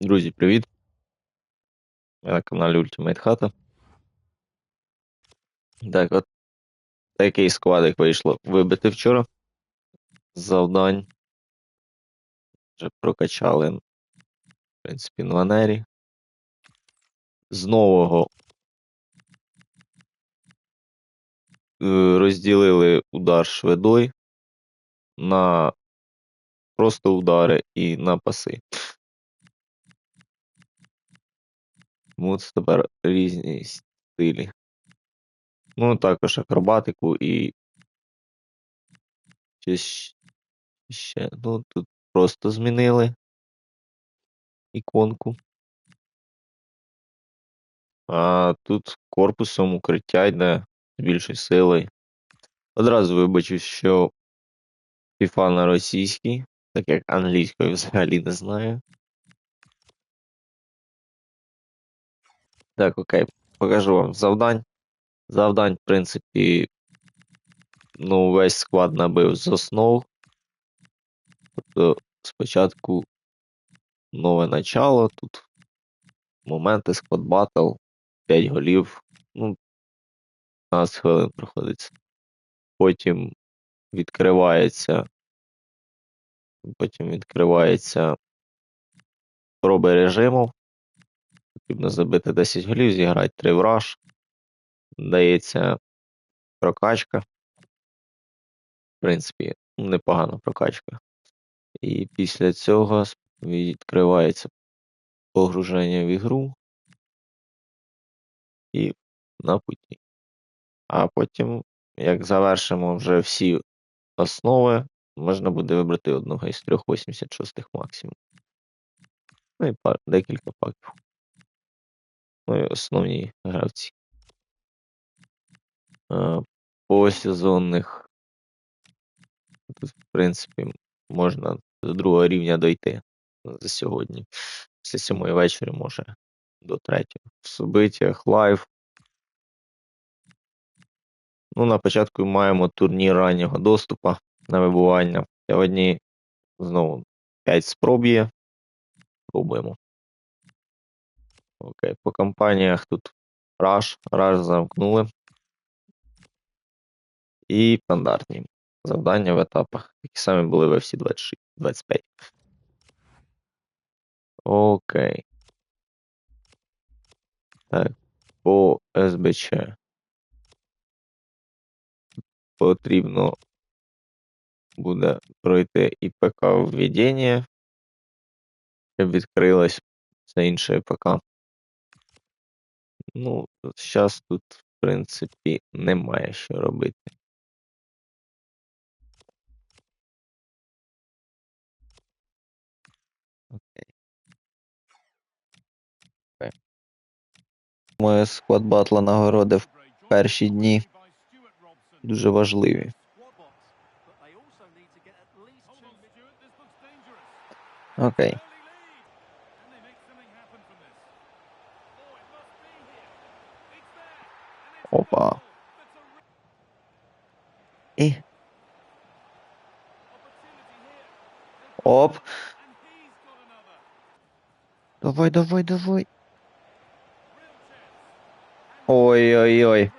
Друзі, привіт! Я на каналі Ultimate Хата. Так, от такий складик вийшло вибити вчора. Завдань. Вже прокачали, в принципі, на ванері. З нового е, розділили удар шведой на просто удари і на паси. Тому це тепер різні стилі. Ну, також акробатику і щось ще. Ну, тут просто змінили іконку. А тут корпусом укриття йде з більшою силою. Одразу вибачу, що FIFA на російській, так як англійської взагалі не знаю. Так, окей, покажу вам завдань. Завдань, в принципі, ну, весь склад набив з основ. Тобто спочатку нове начало, тут моменти, склад батл, 5 голів, ну, 15 хвилин проходиться. Потім відкривається. Потім відкривається проби режиму. Потрібно забити 10 голів, зіграти 3 враж. Дається прокачка. В принципі, непогана прокачка. І після цього відкривається погруження в ігру і на путі. А потім, як завершимо вже всі основи, можна буде вибрати одного із трьох 86 максимум. Ну і пар, декілька паків. Ну і основні гравці. По сезонних в принципі, можна до другого рівня дойти за сьогодні. Після сьомої вечора може до третього. В событиях, лайв. Ну, на початку маємо турнір раннього доступу на вибування. Сьогодні знову 5 спроб є. Пробуємо. Окей, по компаніях тут Rush, Rush замкнули. І стандартні завдання в етапах, які самі були в FC 26, 25. Окей. Так, по СБЧ. Потрібно буде пройти і ПК введення, щоб відкрилось це інше ПК. Ну, зараз тут, в принципі, немає що робити. Окей. Моє склад батла нагороди в перші дні дуже важливі. Окей. Опа. І. Оп. Давай, давай, давай. Ой-ой-ой.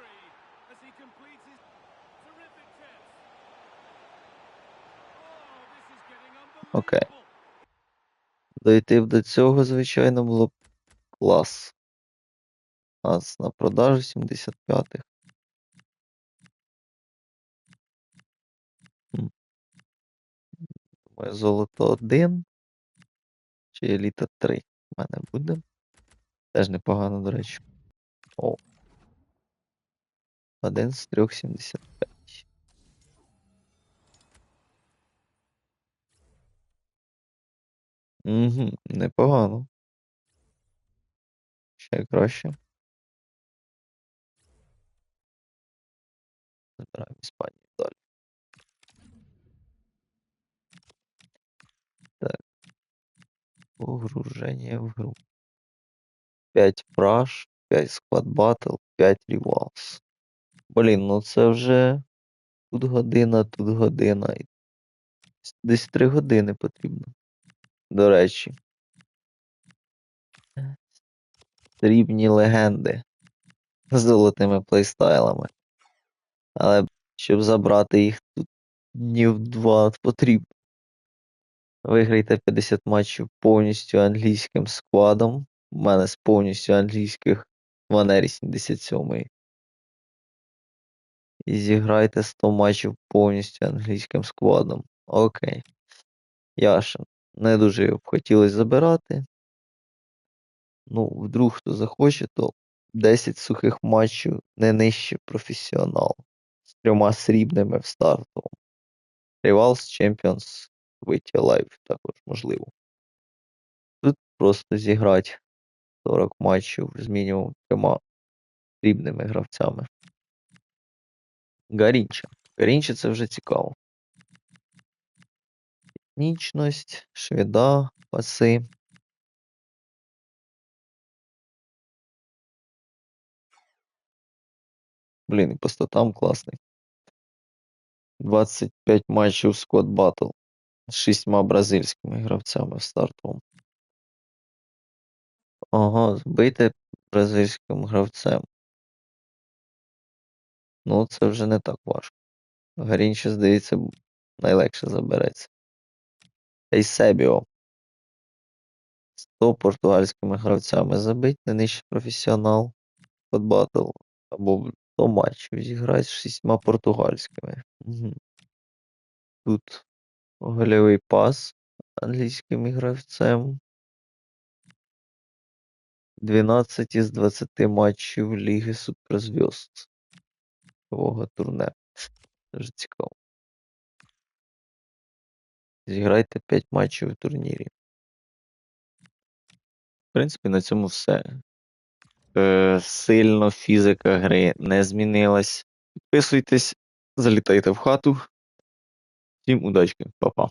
Окей. Дойти до цього, звичайно, було б клас. Ас на продажу 75-х. М. Думаю, золото 1 чи еліта 3 в мене буде. Теж непогано, до речі. О. Один з трьох 75. Угу, непогано. Ще краще. Забираємо Іспанію далі. Так. Погруження в гру. 5 праш, 5 склад батл, 5 рівалс. Блін, ну це вже тут година, тут година. Десь 3 години потрібно. До речі. срібні легенди з золотими плейстайлами. Але щоб забрати їх тут днів два потрібно. Виграйте 50 матчів повністю англійським складом. У мене з повністю англійських Ванері 77. І зіграйте 100 матчів повністю англійським складом. Окей. Яшин. Не дуже б хотілося забирати. Ну, вдруг хто захоче, то 10 сухих матчів не нижче професіонал. Трьома срібними в стартовому. Rivals Champions вийти лайв також можливо. Тут просто зіграти 40 матчів з мінімум трьома срібними гравцями. Гарінча. Гарінча це вже цікаво. Технічність, швида, паси. Блін, і по статам класний. 25 матчів Squad Battle з шістьма бразильськими гравцями в стартовому. Ага, збийте бразильським гравцем. Ну, це вже не так важко. Гарінче, здається, найлегше забереться. Ейсебіо. 100 португальськими гравцями забить, не нижче професіонал. Под батл. Або 100 матчів зіграти з шістьма португальськими. Тут гольовий пас англійським гравцем. 12 із 20 матчів Ліги Суперзв'язд. Турне. Дуже цікаво. Зіграйте 5 матчів у турнірі. В принципі, на цьому все. Е, сильно фізика гри не змінилась. Підписуйтесь, залітайте в хату. Всім удачки, па-па.